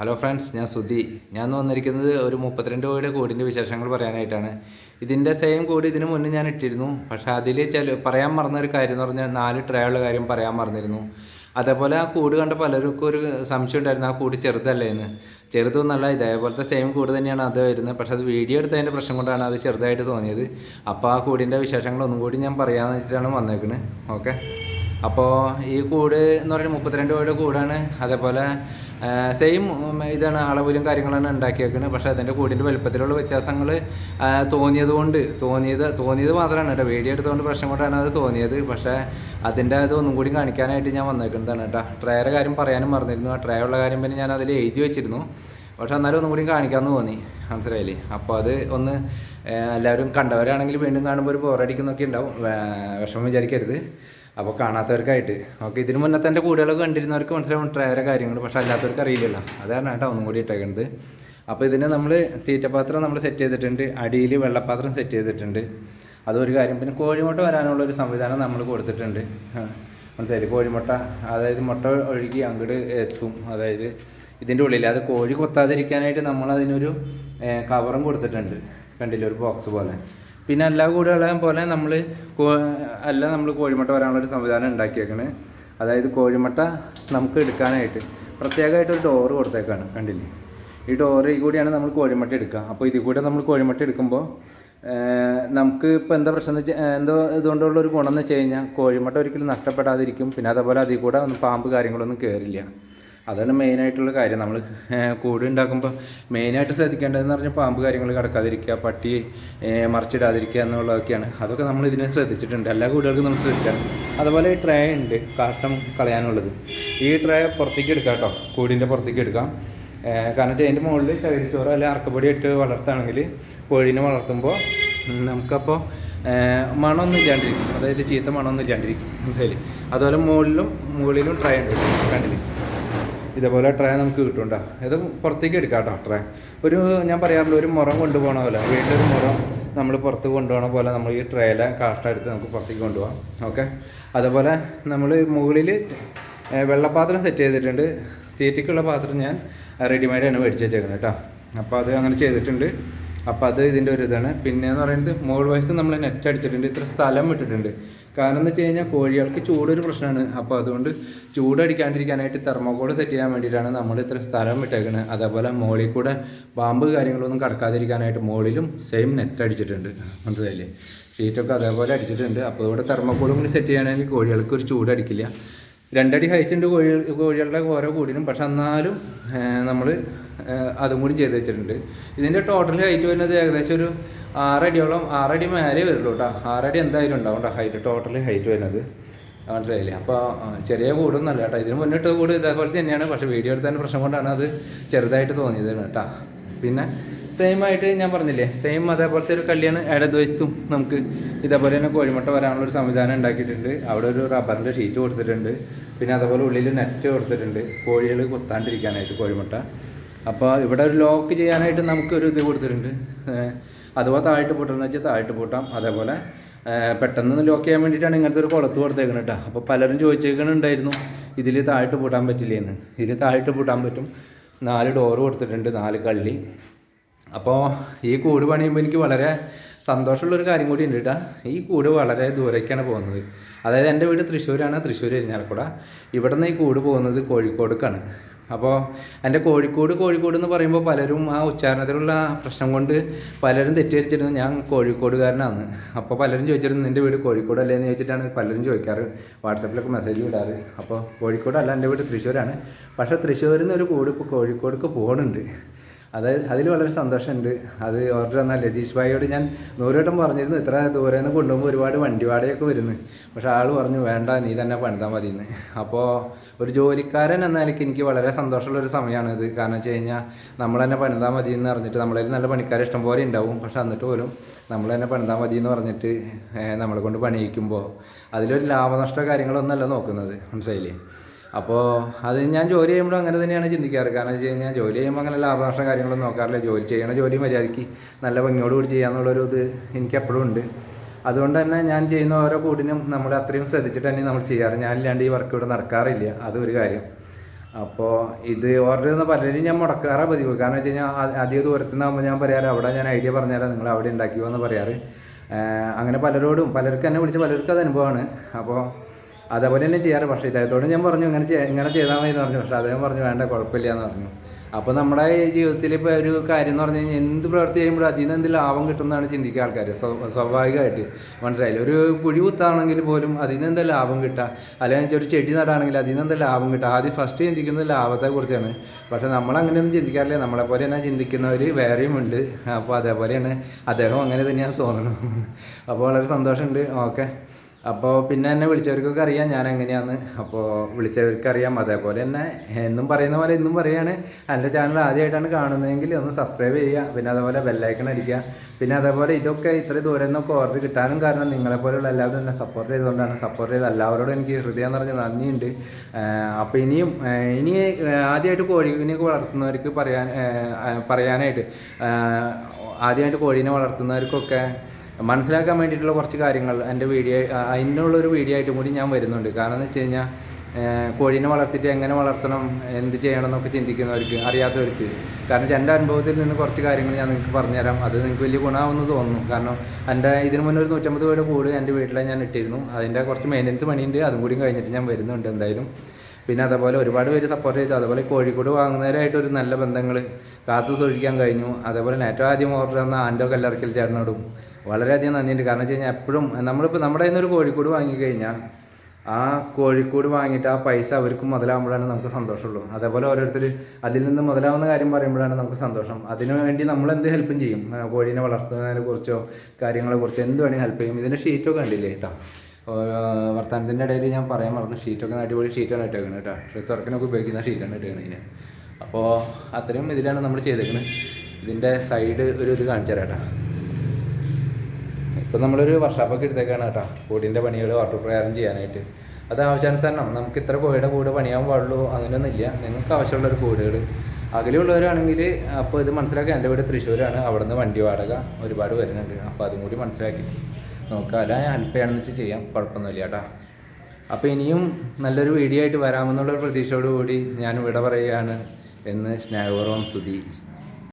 Hello friends ഞാൻ സുധി ഞാൻ വന്നിരിക്കുന്നത് ഒരു മുപ്പത്തിരണ്ട് കോടിയുടെ കോടിന്റെ വിശേഷങ്ങൾ പറയാനായിട്ടാണ്. ഇതിന്റെ സെയിം കോഡ് ഇതിനു മുന്നേ ഞാൻ ഇട്ടിരുന്നു. പക്ഷേ അതിൽ ചില പറയാൻ മറന്ന ഒരു കാര്യം എന്ന് പറഞ്ഞാൽ നാല് ട്രയുള്ള കാര്യം പറയാൻ മറന്നിരുന്നു. അതേപോലെ ആ കൂട് കണ്ട പലർക്കും ഒരു സംശയം ഉണ്ടായിരുന്നു. ആ കൂട് ചെറുതല്ലേ എന്ന്. ചെറുതൊന്നല്ല ഇതേപോലത്തെ സെയിം കൂട് തന്നെയാണ് അത് വരുന്നത്. പക്ഷെ അത് വീഡിയോ എടുത്തതിന്റെ പ്രശ്നം കൊണ്ടാണ് അത് ചെറുതായിട്ട് തോന്നിയത്. അപ്പോൾ ആ കൂടിന്റെ വിശേഷങ്ങൾ ഒന്നും കൂടി ഞാൻ പറയാമെന്ന് വെച്ചിട്ടാണ് വന്നേക്കുന്നത് ഓക്കെ അപ്പോൾ ഈ കൂട് എന്ന് പറയുന്നത് മുപ്പത്തിരണ്ട് കോടിയുടെ കൂടാണ് അതേപോലെ സെയിം ഇതാണ് അളവിലും കാര്യങ്ങളാണ് ഉണ്ടാക്കിയേക്കുന്നത് പക്ഷേ അതിന്റെ കൂടിന്റെ വലുപ്പത്തിലുള്ള വ്യത്യാസങ്ങൾ തോന്നിയത് കൊണ്ട് തോന്നിയത് തോന്നിയത് മാത്രമാണ് കേട്ടോ. വീഡിയോ എടുത്തുകൊണ്ട് പ്രശ്നം കൊണ്ടാണ് അത് തോന്നിയത്. പക്ഷേ അതിന്റെ അത് ഒന്നും കൂടി കാണിക്കാനായിട്ട് ഞാൻ വന്നേക്കുന്നതാണ് കേട്ടോ. ട്രയയുടെ കാര്യം പറയാനും മറന്നിരുന്നു. ആ ട്രേ ഉള്ള കാര്യം പിന്നെ ഞാൻ അതിൽ എഴുതി വെച്ചിരുന്നു. പക്ഷെ എന്നാലും ഒന്നും കൂടി കാണിക്കാമെന്ന് തോന്നി. മനസ്സിലായില്ലേ? അപ്പോൾ അത് ഒന്ന് എല്ലാവരും കണ്ടവരാണെങ്കിൽ വീണ്ടും കാണുമ്പോൾ ഒരു ബോറടിക്കുന്നൊക്കെ ഉണ്ടാവും. വിഷമം വിചാരിക്കരുത്. അപ്പോൾ കാണാത്തവർക്കായിട്ട്. ഓക്കെ ഇതിന് മുന്നത്തെ എന്റെ കൂടെകളൊക്കെ കണ്ടിരുന്നവർക്ക് മനസ്സിലാവും ട്രയറ കാര്യങ്ങൾ പക്ഷെ അല്ലാത്തവർക്ക് അറിയില്ലല്ലോ. അതാണ് കേട്ടോ ഒന്നും കൂടി ഇട്ടേക്കുന്നത് അപ്പോൾ ഇതിന് നമ്മൾ തീറ്റപാത്രം നമ്മൾ സെറ്റ് ചെയ്തിട്ടുണ്ട്. അടിയിൽ വെള്ളപ്പാത്രം സെറ്റ് ചെയ്തിട്ടുണ്ട്. അതൊരു കാര്യം. പിന്നെ കോഴിമുട്ട വരാനുള്ള ഒരു സംവിധാനം നമ്മൾ കൊടുത്തിട്ടുണ്ട്. മനസ്സിലായി? കോഴിമുട്ട അതായത് മുട്ട ഒഴുകി അങ്ങോട്ട് എത്തും. അതായത് ഇതിന്റെ ഉള്ളിൽ അത് കോഴി കൊത്താതിരിക്കാനായിട്ട് നമ്മൾ അതിനൊരു കവറും കൊടുത്തിട്ടുണ്ട്. കണ്ടില്ല? ഒരു ബോക്സ് പോലെ. പിന്നെ എല്ലാ കൂടുകളെയും പോലെ നമ്മൾ അല്ല നമ്മൾ കോഴിമുട്ട വരാനുള്ള ഒരു സംവിധാനം ഉണ്ടാക്കിയേക്കണ്. അതായത് കോഴിമുട്ട നമുക്ക് എടുക്കാനായിട്ട് പ്രത്യേകമായിട്ട് ഒരു ഡോറ് കൊടുത്തേക്കാണ് കണ്ടില്ലേ? ഈ ഡോറിൽ കൂടിയാണ് നമ്മൾ കോഴിമുട്ട എടുക്കുക. അപ്പോൾ ഇതിൽ കൂടെ നമ്മൾ കോഴിമുട്ട എടുക്കുമ്പോൾ നമുക്ക് ഇപ്പോൾ എന്താ പ്രശ്നം എന്തോ ഇതുകൊണ്ടുള്ള ഒരു ഗുണം എന്ന് വെച്ച് കഴിഞ്ഞാൽ കോഴിമുട്ട ഒരിക്കലും നഷ്ടപ്പെടാതിരിക്കും. പിന്നെ അതേപോലെ അതിൽ കൂടെ ഒന്നും പാമ്പ് കാര്യങ്ങളൊന്നും കയറില്ല അതാണ് മെയിനായിട്ടുള്ള കാര്യം. നമ്മൾ കൂട് ഉണ്ടാക്കുമ്പോൾ മെയിനായിട്ട് ശ്രദ്ധിക്കേണ്ടതെന്ന് പറഞ്ഞാൽ പാമ്പ് കാര്യങ്ങൾ കിടക്കാതിരിക്കുക പട്ടി മറിച്ചിടാതിരിക്കുക എന്നുള്ളതൊക്കെയാണ്. അതൊക്കെ നമ്മൾ ഇതിനെ ശ്രദ്ധിച്ചിട്ടുണ്ട്. എല്ലാ കൂടുകൾക്കും നമ്മൾ ശ്രദ്ധിക്കണം. അതുപോലെ ഈ ട്രേ ഉണ്ട് കാഷ്ടം കളയാനുള്ളത്. ഈ ട്രേ പുറത്തേക്ക് എടുക്കാം കേട്ടോ കൂടിന്റെ പുറത്തേക്ക് എടുക്കാം. കാരണം വെച്ചാൽ അതിന്റെ മുകളിൽ ചകിരിച്ചോറോ അല്ലെങ്കിൽ അറക്കപ്പൊടി ഇട്ട് വളർത്തുകയാണെങ്കിൽ കോഴീനെ വളർത്തുമ്പോൾ നമുക്കപ്പോൾ മണമൊന്നും ഇല്ലാണ്ടിരിക്കും. അതായത് ചീത്ത മണമൊന്നും ഇല്ലാണ്ടിരിക്കും. മനസ്സിലായി അതുപോലെ മുകളിലും മുകളിലും ട്രൈ ഉണ്ട് കണ്ടില്ലേ? ഇതേപോലെ ട്രേ നമുക്ക് കിട്ടും ഇത് പുറത്തേക്ക് എടുക്കാം കേട്ടോ ട്രേ. ഒരു ഞാൻ പറയാറുണ്ട് ഒരു മുറം കൊണ്ടുപോകണ പോലെ വീട്ടിലൊരു മുറം നമ്മൾ പുറത്ത് കൊണ്ടുപോകണ പോലെ നമ്മൾ ഈ ട്രേയിലെ കാഷ്ടെടുത്ത് നമുക്ക് പുറത്തേക്ക് കൊണ്ടുപോകാം ഓക്കെ? അതുപോലെ നമ്മൾ മുകളിൽ വെള്ളപാത്രം സെറ്റ് ചെയ്തിട്ടുണ്ട്. തീറ്റയ്ക്കുള്ള പാത്രം ഞാൻ റെഡിമെയ്ഡ് ആണ് മേടിച്ച് വെച്ചേക്കുന്നത് കേട്ടോ അപ്പോൾ അത് അങ്ങനെ ചെയ്തിട്ടുണ്ട്. അപ്പോൾ അത് ഇതിന്റെ ഒരു ഇതാണ്. പിന്നെ എന്ന് പറയുന്നത് മോൾ വയസ്സ് നമ്മൾ നെറ്റ് അടിച്ചിട്ടുണ്ട്. ഇത്ര സ്ഥലം വിട്ടിട്ടുണ്ട്. കാരണം എന്ന് വെച്ച് കഴിഞ്ഞാൽ കോഴികൾക്ക് ചൂടൊരു പ്രശ്നമാണ്. അപ്പോൾ അതുകൊണ്ട് ചൂടടിക്കാണ്ടിരിക്കാനായിട്ട് തെർമോകോൾ സെറ്റ് ചെയ്യാൻ വേണ്ടിയിട്ടാണ് നമ്മൾ ഇത്ര സ്ഥലം വിട്ടേക്കുന്നത് അതേപോലെ മോളിൽ കൂടെ പാമ്പ് കാര്യങ്ങളൊന്നും കടക്കാതിരിക്കാനായിട്ട് മോളിലും സെയിം നെറ്റ് അടിച്ചിട്ടുണ്ട്. മനസ്സിലായില്ലേ? ഷീറ്റൊക്കെ അതേപോലെ അടിച്ചിട്ടുണ്ട്. അപ്പോൾ ഇവിടെ തെർമോക്കോളും കൂടി സെറ്റ് ചെയ്യണമെങ്കിൽ കോഴികൾക്ക് ഒരു ചൂടടിക്കില്ല. രണ്ടടി ഹൈറ്റ് ഉണ്ട് കോഴി കോഴികളുടെ ഓരോ കൂടിനും. പക്ഷെ എന്നാലും നമ്മൾ അതും കൂടി ചെയ്ത് വെച്ചിട്ടുണ്ട്. ഇതിന്റെ ടോട്ടൽ ഹൈറ്റ് വരുന്നത് ഏകദേശം ഒരു ആറടിയോളം ആറടി മേലെ വരുള്ളൂ കേട്ടോ ആറടി എന്തായാലും ഉണ്ടാവും ഹൈറ്റ് ടോട്ടലി ഹൈറ്റ് വരുന്നത്. മനസ്സിലായില്ലേ? അപ്പോൾ ചെറിയ കൂടൊന്നുമല്ല കേട്ടോ ഇതിന് മുന്നിട്ട് കൂട് ഇതേപോലെ തന്നെയാണ്. പക്ഷേ വീഡിയോ എടുത്തതിന്റെ പ്രശ്നം കൊണ്ടാണ് അത് ചെറുതായിട്ട് തോന്നിയത് കേട്ടോ പിന്നെ സെയിം ആയിട്ട് ഞാൻ പറഞ്ഞില്ലേ? സെയിം അതേപോലത്തെ ഒരു കല്യാണം ഇടതുവശത്തും നമുക്ക് ഇതേപോലെ തന്നെ കോഴിമുട്ട വരാനുള്ള ഒരു സംവിധാനം ഉണ്ടാക്കിയിട്ടുണ്ട്. അവിടെ ഒരു റബ്ബറിന്റെ ഷീറ്റ് കൊടുത്തിട്ടുണ്ട്. പിന്നെ അതേപോലെ ഉള്ളിൽ നെറ്റ് കൊടുത്തിട്ടുണ്ട്. കോഴികൾ കുത്താണ്ടിരിക്കാനായിട്ട് കോഴിമുട്ട. അപ്പോൾ ഇവിടെ ഒരു ലോക്ക് ചെയ്യാനായിട്ട് നമുക്കൊരു ഇത് കൊടുത്തിട്ടുണ്ട്. അഥവാ താഴ്ത്ത് പൂട്ടണമെന്ന് വെച്ചാൽ താഴ്ത്ത് പൂട്ടാം. അതേപോലെ പെട്ടെന്ന് ലോക്ക് ചെയ്യാൻ വേണ്ടിയിട്ടാണ് ഇങ്ങനത്തെ ഒരു കുളത്ത് കൊടുത്തേക്കുന്നത് കേട്ടോ അപ്പോൾ പലരും ചോദിച്ചേക്കണുണ്ടായിരുന്നു ഇതിൽ താഴ്ത്ത് പൂട്ടാൻ പറ്റില്ലേന്ന്? ഇതിൽ താഴ്ത്ത് പൂട്ടാൻ പറ്റും. നാല് ഡോറ് കൊടുത്തിട്ടുണ്ട് നാല് കള്ളി. അപ്പോൾ ഈ കൂട് പണിയുമ്പോൾ എനിക്ക് വളരെ സന്തോഷമുള്ളൊരു കാര്യം കൂടി ഉണ്ട് കേട്ടോ ഈ കൂട് വളരെ ദൂരേക്കാണ് പോകുന്നത്. അതായത് എന്റെ വീട് തൃശ്ശൂരാണ് തൃശ്ശൂർ ഇരിഞ്ഞാലക്കുട ഇവിടെ നിന്ന് ഈ കൂട് പോകുന്നത് കോഴിക്കോടേക്കാണ്. അപ്പോൾ എന്റെ കോഴിക്കോട് കോഴിക്കോട് എന്ന് പറയുമ്പോൾ പലരും ആ ഉച്ചാരണത്തിലുള്ള പ്രശ്നം കൊണ്ട് പലരും തെറ്റിദ്ധരിച്ചിരുന്നു ഞാൻ കോഴിക്കോടുകാരനാണ്. അപ്പോൾ പലരും ചോദിച്ചിരുന്നു നിന്റെ വീട് കോഴിക്കോട് അല്ലേ എന്ന് ചോദിച്ചിട്ടാണ് പലരും ചോദിക്കാറ്. വാട്സപ്പിലൊക്കെ മെസ്സേജ് വിടാറ് അപ്പോൾ കോഴിക്കോടല്ല എന്റെ വീട് തൃശ്ശൂരാണ്. പക്ഷേ തൃശ്ശൂരിൽ നിന്ന് ഒരു കൂടി ഇപ്പോൾ കോഴിക്കോടേക്ക് പോകുന്നുണ്ട് അത് അതിൽ വളരെ സന്തോഷമുണ്ട്. അത് ഓർഡർ തന്നാൽ രതീഷ് ഭായിയോട് ഞാൻ നൂറുവട്ടം പറഞ്ഞിരുന്നു ഇത്ര ദൂരെ നിന്ന് കൊണ്ടുപോകുമ്പോൾ ഒരുപാട് വണ്ടി വാടകയൊക്കെ വരുന്നു. പക്ഷെ ആൾ പറഞ്ഞു വേണ്ട നീ തന്നെ പണിതാൽ മതി എന്ന് അപ്പോൾ ഒരു ജോലിക്കാരൻ എന്ന നിലയ്ക്ക് എനിക്ക് വളരെ സന്തോഷമുള്ള ഒരു സമയമാണ് ഇത്. കാരണം വെച്ച് കഴിഞ്ഞാൽ നമ്മൾ തന്നെ പണിതാൽ മതി എന്ന് പറഞ്ഞിട്ട് നമ്മളതിൽ നല്ല പണിക്കാരെ ഇഷ്ടം പോലെ ഉണ്ടാവും. പക്ഷെ എന്നിട്ട് പോലും നമ്മൾ തന്നെ പണിതാൽ മതി എന്ന് പറഞ്ഞിട്ട് നമ്മളെ കൊണ്ട് പണിയിക്കുമ്പോൾ അതിലൊരു ലാഭനഷ്ട കാര്യങ്ങളൊന്നല്ല നോക്കുന്നത്. മനസ്സിലായില്ലേ? അപ്പോൾ അത് ഞാൻ ജോലി ചെയ്യുമ്പോൾ അങ്ങനെ തന്നെയാണ് ചിന്തിക്കാറ്. കാരണം വെച്ച് കഴിഞ്ഞാൽ ജോലി ചെയ്യുമ്പോൾ അങ്ങനെ ലാഭനഷ്ട കാര്യങ്ങളൊന്നും നോക്കാറില്ല. ജോലി ചെയ്യണ ജോലി മര്യാദയ്ക്ക് നല്ല ഭംഗിയോട് കൂടി ചെയ്യാന്നുള്ളൊരു ഇത് എനിക്ക് എപ്പോഴും ഉണ്ട്. അതുകൊണ്ട് തന്നെ ഞാൻ ചെയ്യുന്ന ഓരോ കൂടിനും നമ്മൾ അത്രയും ശ്രദ്ധിച്ചിട്ട് തന്നെ നമ്മൾ ചെയ്യാറ്. ഞാനില്ലാണ്ട് ഈ വർക്ക് ഇവിടെ നടക്കാറില്ല. അതൊരു കാര്യം. അപ്പോൾ ഇത് ഓർഡർ ചെയ്യുന്ന പലരും ഞാൻ മുടക്കാറാ പതിവ്. കാരണം വെച്ച് കഴിഞ്ഞാൽ അധിക ദൂരത്തു നിന്നാകുമ്പോൾ ഞാൻ പറയാറ് അവിടെ ഞാൻ ഐഡിയ പറഞ്ഞുതരാം. നിങ്ങൾ അവിടെ ഉണ്ടാക്കിയോ എന്ന് പറയാറ്. അങ്ങനെ പലരോടും പലർക്കും എന്നെ വിളിച്ച് പലർക്കും അത് അനുഭവമാണ് അപ്പോൾ അതേപോലെ തന്നെ ചെയ്യാറ്. പക്ഷേ ഇദ്ദേഹത്തോട് ഞാൻ പറഞ്ഞു ഇങ്ങനെ ഇങ്ങനെ ചെയ്താൽ മതി എന്ന് പറഞ്ഞു. പക്ഷേ അദ്ദേഹം പറഞ്ഞു വേണ്ട കുഴപ്പമില്ല എന്ന് പറഞ്ഞു. അപ്പോൾ നമ്മുടെ ജീവിതത്തിൽ ഇപ്പോൾ ഒരു കാര്യം എന്ന് പറഞ്ഞു കഴിഞ്ഞാൽ എന്ത് പ്രവൃത്തി ചെയ്യുമ്പോഴും അതിൽ നിന്ന് എന്ത് ലാഭം കിട്ടുമെന്നാണ് ചിന്തിക്കുക ആൾക്കാർ സ്വ- സ്വാഭാവികമായിട്ട് മനസ്സിലായില്ല? ഒരു കുഴി കുത്താണെങ്കിൽ പോലും അതിൽ നിന്ന് എന്താ ലാഭം കിട്ടുക? അല്ലെങ്കിൽ ഒരു ചെടി നടാണെങ്കിൽ അതിൽ നിന്ന് എന്താ ലാഭം കിട്ടുക? ആദ്യം ഫസ്റ്റ് ചിന്തിക്കുന്നത് ലാഭത്തെക്കുറിച്ചാണ് പക്ഷേ നമ്മൾ അങ്ങനെയൊന്നും ചിന്തിക്കാറില്ല. നമ്മളെപ്പോലെ തന്നെ ചിന്തിക്കുന്നവർ വേറെയും ഉണ്ട്. അപ്പോൾ അതേപോലെയാണ്. അദ്ദേഹം അങ്ങനെ തന്നെയാണ് തോന്നുന്നത് അപ്പോൾ വളരെ സന്തോഷമുണ്ട്. ഓക്കെ. അപ്പോൾ പിന്നെ എന്നെ വിളിച്ചവർക്കൊക്കെ അറിയാം ഞാൻ എങ്ങനെയാന്ന് അപ്പോൾ വിളിച്ചവർക്ക് അറിയാം അതേപോലെ തന്നെ എന്നും പറയുന്ന പോലെ ഇന്നും പറയാണ്. എന്റെ ചാനൽ ആദ്യമായിട്ടാണ് കാണുന്നതെങ്കിൽ ഒന്ന് സബ്സ്ക്രൈബ് ചെയ്യുക. പിന്നെ അതേപോലെ ബെല്ലൈക്കൺ അടിക്കുക. പിന്നെ അതേപോലെ ഇതൊക്കെ ഇത്ര ദൂരം നിന്നൊക്കെ ഓർഡർ കിട്ടാനും കാരണം നിങ്ങളെപ്പോലുള്ള എല്ലാവരും എന്നെ സപ്പോർട്ട് ചെയ്തുകൊണ്ടാണ്. സപ്പോർട്ട് ചെയ്ത് എല്ലാവരോടും എനിക്ക് ഹൃദയം നിറഞ്ഞ നന്ദിയുണ്ട്. അപ്പോൾ ഇനിയും ഇനി ആദ്യമായിട്ട് കോഴിനെയൊക്കെ വളർത്തുന്നവർക്ക് പറയാൻ പറയാനായിട്ട് ആദ്യമായിട്ട് കോഴീനെ വളർത്തുന്നവർക്കൊക്കെ മനസ്സിലാക്കാൻ വേണ്ടിയിട്ടുള്ള കുറച്ച് കാര്യങ്ങൾ എന്റെ വീഡിയോ അതിനുള്ളൊരു വീഡിയോ ആയിട്ട് കൂടി ഞാൻ വരുന്നുണ്ട്. കാരണം എന്ന് വെച്ച് കഴിഞ്ഞാൽ കോഴീനെ വളർത്തിയിട്ട് എങ്ങനെ വളർത്തണം എന്ത് ചെയ്യണം എന്നൊക്കെ ചിന്തിക്കുന്നവർക്ക് അറിയാത്തവർക്ക്. കാരണം എന്റെ അനുഭവത്തിൽ നിന്ന് കുറച്ച് കാര്യങ്ങൾ ഞാൻ നിങ്ങൾക്ക് പറഞ്ഞുതരാം. അത് നിങ്ങൾക്ക് വലിയ ഗുണമാവുമെന്ന് തോന്നുന്നു. കാരണം എന്റെ ഇതിന് മുന്നേ ഒരു നൂറ്റമ്പത് രൂപയുടെ കൂട് എന്റെ വീട്ടിലെ ഞാൻ ഇട്ടിരുന്നു. അതിന്റെ കുറച്ച് മെയിന്റനൻസ് പണിയുണ്ട്. അതും കൂടി കഴിഞ്ഞിട്ട് ഞാൻ വരുന്നുണ്ട് എന്തായാലും. പിന്നെ അതേപോലെ ഒരുപാട് പേര് സപ്പോർട്ട് ചെയ്തു. അതുപോലെ കോഴിക്കോട് വാങ്ങുന്നവരായിട്ട് ഒരു നല്ല ബന്ധങ്ങൾ കാത്തു സൂക്ഷിക്കാൻ കഴിഞ്ഞു. അതേപോലെ ഏറ്റവും ആദ്യം ഓർഡർ തന്ന ആൻഡോ കല്ലറക്കൽ ചേട്ടനോടും വളരെയധികം നന്ദിയുണ്ട്. കാരണം വെച്ച് കഴിഞ്ഞാൽ എപ്പോഴും നമ്മളിപ്പോൾ നമ്മുടെ കയ്യിൽ നിന്നൊരു കോഴിക്കോട് വാങ്ങിക്കഴിഞ്ഞാൽ ആ കോഴിക്കോട് വാങ്ങിയിട്ട് ആ പൈസ അവർക്കും മുതലാകുമ്പോഴാണ് നമുക്ക് സന്തോഷമുള്ളൂ. അതേപോലെ ഓരോരുത്തർ അതിൽ നിന്ന് മുതലാവുന്ന കാര്യം പറയുമ്പോഴാണ് നമുക്ക് സന്തോഷം. അതിനു വേണ്ടി നമ്മൾ എന്ത് ഹെൽപ്പും ചെയ്യും? കോഴീനെ വളർത്തുന്നതിനെ കുറിച്ചോ കാര്യങ്ങളെ കുറിച്ചോ എന്ത് വേണമെങ്കിൽ ഹെൽപ്പ് ചെയ്യും. ഇതിന്റെ ഷീറ്റൊക്കെ കണ്ടില്ലേ കേട്ടോ വർത്തമാനത്തിന്റെ ഇടയിൽ ഞാൻ പറയാൻ മറന്നു. ഷീറ്റൊക്കെ അടിപൊളി ഷീറ്റാണ് ഇട്ടേക്കുന്നത് കേട്ടോ ഡ്രസ് വർക്കിനൊക്കെ ഉപയോഗിക്കുന്ന ഷീറ്റാണ് ഇട്ടേക്കുന്നത് ഇതിന് അപ്പോൾ അത്രയും ഇതിലാണ് നമ്മൾ ചെയ്തേക്കുന്നത് ഇതിന്റെ സൈഡ് ഒരു ഇത് കാണിച്ചു തരാം കേട്ടോ ഇപ്പം നമ്മളൊരു വർഷാപ്പൊക്കെ എടുത്തേക്കാണ് കേട്ടോ. കൂടിന്റെ പണികൾ വാട്ടർ പ്രയാറും ചെയ്യാനായിട്ട്. അത് ആവശ്യാനുസരണം. നമുക്ക് ഇത്ര കോഴിയുടെ കൂട് പണിയാൻ പാടുള്ളൂ അങ്ങനെയൊന്നുമില്ല നിങ്ങൾക്ക് ആവശ്യമുള്ള ഒരു കൂടുകൾ അകലെയുള്ളവരാണെങ്കിൽ അപ്പോൾ ഇത് മനസ്സിലാക്കുക എന്റെ വീട് തൃശ്ശൂരാണ്. അവിടെ നിന്ന് വണ്ടി വാടക ഒരുപാട് വരുന്നുണ്ട്. അപ്പോൾ അതും കൂടി മനസ്സിലാക്കി നോക്കുക അല്ല ഹെൽപ്പ് ചെയ്യണമെന്ന് വെച്ച് ചെയ്യാം. കുഴപ്പമൊന്നുമില്ല കേട്ടോ. അപ്പോൾ ഇനിയും നല്ലൊരു വീഡിയോ ആയിട്ട് വരാമെന്നുള്ളൊരു പ്രതീക്ഷയോടുകൂടി ഞാൻ ഇവിടെ പറയുകയാണ്. എന്ന് സ്നേഹപൂർവം സ്തുതി